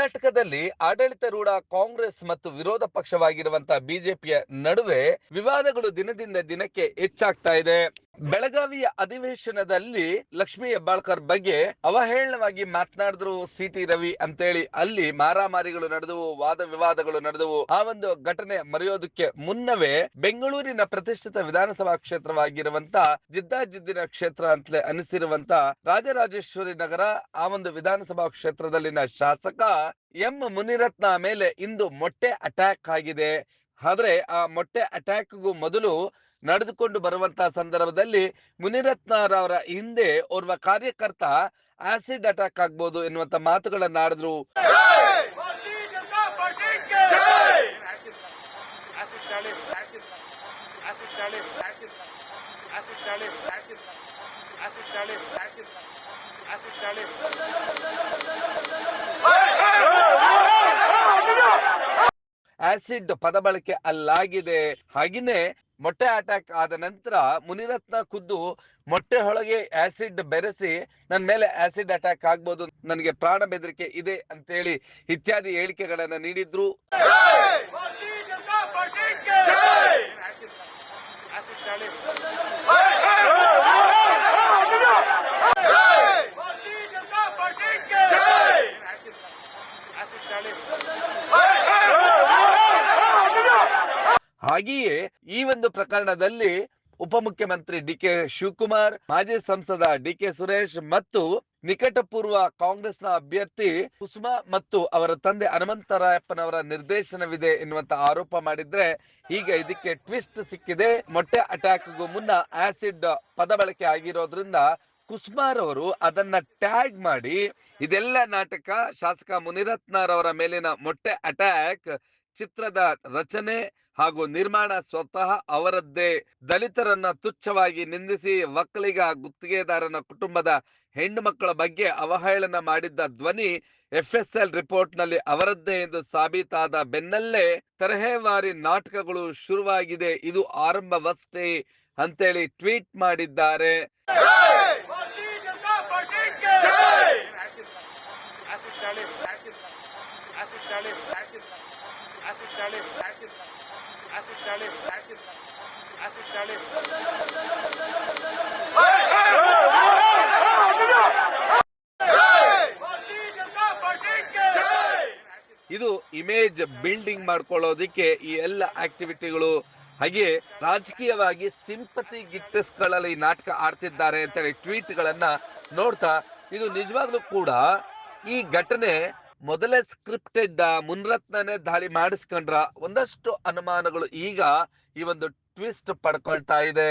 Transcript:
ಕರ್ನಾಟಕದಲ್ಲಿ ಆಡಳಿತಾರೂಢ ಕಾಂಗ್ರೆಸ್ ಮತ್ತು ವಿರೋಧ ಪಕ್ಷವಾಗಿರುವಂತಹ ಬಿಜೆಪಿಯ ನಡುವೆ ವಿವಾದಗಳು ದಿನದಿಂದ ದಿನಕ್ಕೆ ಹೆಚ್ಚಾಗ್ತಾ ಇದೆ. ಬೆಳಗಾವಿಯ ಅಧಿವೇಶನದಲ್ಲಿ ಲಕ್ಷ್ಮಿ ಹೆಬ್ಬಾಳ್ಕರ್ ಬಗ್ಗೆ ಅವಹೇಳನವಾಗಿ ಮಾತನಾಡಿದ್ರು ಸಿ ಟಿ ರವಿ ಅಂತೇಳಿ. ಅಲ್ಲಿ ಮಾರಾಮಾರಿಗಳು ನಡೆದವು, ವಾದ ವಿವಾದಗಳು ನಡೆದವು. ಆ ಒಂದು ಘಟನೆ ಮರೆಯೋದಕ್ಕೆ ಮುನ್ನವೇ ಬೆಂಗಳೂರಿನ ಪ್ರತಿಷ್ಠಿತ ವಿಧಾನಸಭಾ ಕ್ಷೇತ್ರವಾಗಿರುವಂತ ಜಿದ್ದಾಜಿದ್ದಿನ ಕ್ಷೇತ್ರ ಅಂತಲೇ ಅನಿಸಿರುವಂತ ರಾಜರಾಜೇಶ್ವರಿ ನಗರ, ಆ ಒಂದು ವಿಧಾನಸಭಾ ಕ್ಷೇತ್ರದಲ್ಲಿನ ಶಾಸಕ ಎಂ ಮುನಿರತ್ನ ಮೇಲೆ ಇಂದು ಮೊಟ್ಟೆ ಅಟ್ಯಾಕ್ ಆಗಿದೆ. ಆದ್ರೆ ಆ ಮೊಟ್ಟೆ ಅಟ್ಯಾಕ್ಗೂ ಮೊದಲು ನಡೆದುಕೊಂಡು ಬರುವಂತಹ ಸಂದರ್ಭದಲ್ಲಿ ಮುನಿರತ್ನರವರ ಹಿಂದೆ ಓರ್ವ ಕಾರ್ಯಕರ್ತ ಆಸಿಡ್ ಅಟ್ಯಾಕ್ ಆಗ್ಬೋದು ಎನ್ನುವಂತ ಮಾತುಗಳನ್ನ ಆಡಿದ್ರು. ಆಸಿಡ್ ಪದ ಬಳಕೆ ಅಲ್ಲಾಗಿದೆ. ಹಾಗೇನೆ ಮೊಟ್ಟೆ ಅಟ್ಯಾಕ್ ಆದ ನಂತರ ಮುನಿರತ್ನ ಖುದ್ದು ಮೊಟ್ಟೆ ಒಳಗೆ ಆಸಿಡ್ ಬೆರೆಸಿ ನನ್ನ ಮೇಲೆ ಆಸಿಡ್ ಅಟ್ಯಾಕ್ ಆಗ್ಬೋದು, ನನಗೆ ಪ್ರಾಣ ಬೆದರಿಕೆ ಇದೆ ಅಂತೇಳಿ ಇತ್ಯಾದಿ ಹೇಳಿಕೆಗಳನ್ನ ನೀಡಿದ್ರು. ಹಾಗೆಯೇ ಈ ಒಂದು ಪ್ರಕರಣದಲ್ಲಿ ಉಪಮುಖ್ಯಮಂತ್ರಿ ಡಿ ಕೆ ಶಿವಕುಮಾರ್, ಮಾಜಿ ಸಂಸದ ಡಿ ಕೆ ಸುರೇಶ್ ಮತ್ತು ನಿಕಟಪೂರ್ವ ಕಾಂಗ್ರೆಸ್ನ ಅಭ್ಯರ್ಥಿ ಕುಸುಮಾ ಮತ್ತು ಅವರ ತಂದೆ ಹನುಮಂತರಾಯಪ್ಪನವರ ನಿರ್ದೇಶನವಿದೆ ಎನ್ನುವಂತ ಆರೋಪ ಮಾಡಿದ್ರೆ ಈಗ ಇದಕ್ಕೆ ಟ್ವಿಸ್ಟ್ ಸಿಕ್ಕಿದೆ. ಮೊಟ್ಟೆ ಅಟ್ಯಾಕ್ಗೂ ಮುನ್ನ ಆಸಿಡ್ ಪದ ಬಳಕೆ ಆಗಿರೋದ್ರಿಂದ ಕುಸ್ಮಾರ್ ಅವರು ಅದನ್ನ ಟ್ಯಾಗ್ ಮಾಡಿ ಇದೆಲ್ಲ ನಾಟಕ ಶಾಸಕ ಮುನಿರತ್ನರವರ ಮೇಲಿನ ಮೊಟ್ಟೆ ಅಟ್ಯಾಕ್ ಚಿತ್ರದ ರಚನೆ ಹಾಗೂ ನಿರ್ಮಾಣ ಸ್ವತಃ ಅವರದ್ದೇ. ದಲಿತರನ್ನ ತುಚ್ಛವಾಗಿ ನಿಂದಿಸಿ ಒಕ್ಕಲಿಗ ಗುತ್ತಿಗೆದಾರನ ಕುಟುಂಬದ ಹೆಣ್ಣು ಮಕ್ಕಳ ಬಗ್ಗೆ ಅವಹೇಳನ ಮಾಡಿದ್ದ ಧ್ವನಿ ಎಫ್ ಎಸ್ ಎಲ್ ರಿಪೋರ್ಟ್ನಲ್ಲಿ ಅವರದ್ದೇ ಎಂದು ಸಾಬೀತಾದ ಬೆನ್ನಲ್ಲೇ ತರಹೇವಾರಿ ನಾಟಕಗಳು ಶುರುವಾಗಿದೆ. ಇದು ಆರಂಭವಷ್ಟೇ ಅಂತೇಳಿ ಟ್ವೀಟ್ ಮಾಡಿದ್ದಾರೆ. ಇದು ಇಮೇಜ್ ಬಿಲ್ಡಿಂಗ್ ಮಾಡ್ಕೊಳ್ಳೋದಿಕ್ಕೆ ಈ ಎಲ್ಲ ಆಕ್ಟಿವಿಟಿಗಳು. ಹಾಗೆ ರಾಜಕೀಯವಾಗಿ ಸಿಂಪತಿ ಗಿಟ್ಟಿಸ್ಕೊಳ್ಳಲು ಈ ನಾಟಕ ಆಡ್ತಿದ್ದಾರೆ ಟ್ವೀಟ್ ಗಳನ್ನ ನೋಡ್ತಾ, ಇದು ನಿಜವಾಗ್ಲೂ ಕೂಡ ಈ ಘಟನೆ ಮೊದಲೇ ಸ್ಕ್ರಿಪ್ಟೆಡ್ ಮುನ್ರತ್ನನೇ ದಾಳಿ ಮಾಡಿಸ್ಕೊಂಡ್ರ ಒಂದಷ್ಟು ಅನುಮಾನಗಳು ಈಗ ಈ ಒಂದು ಟ್ವಿಸ್ಟ್ ಪಡ್ಕೊಳ್ತಾ ಇದೆ.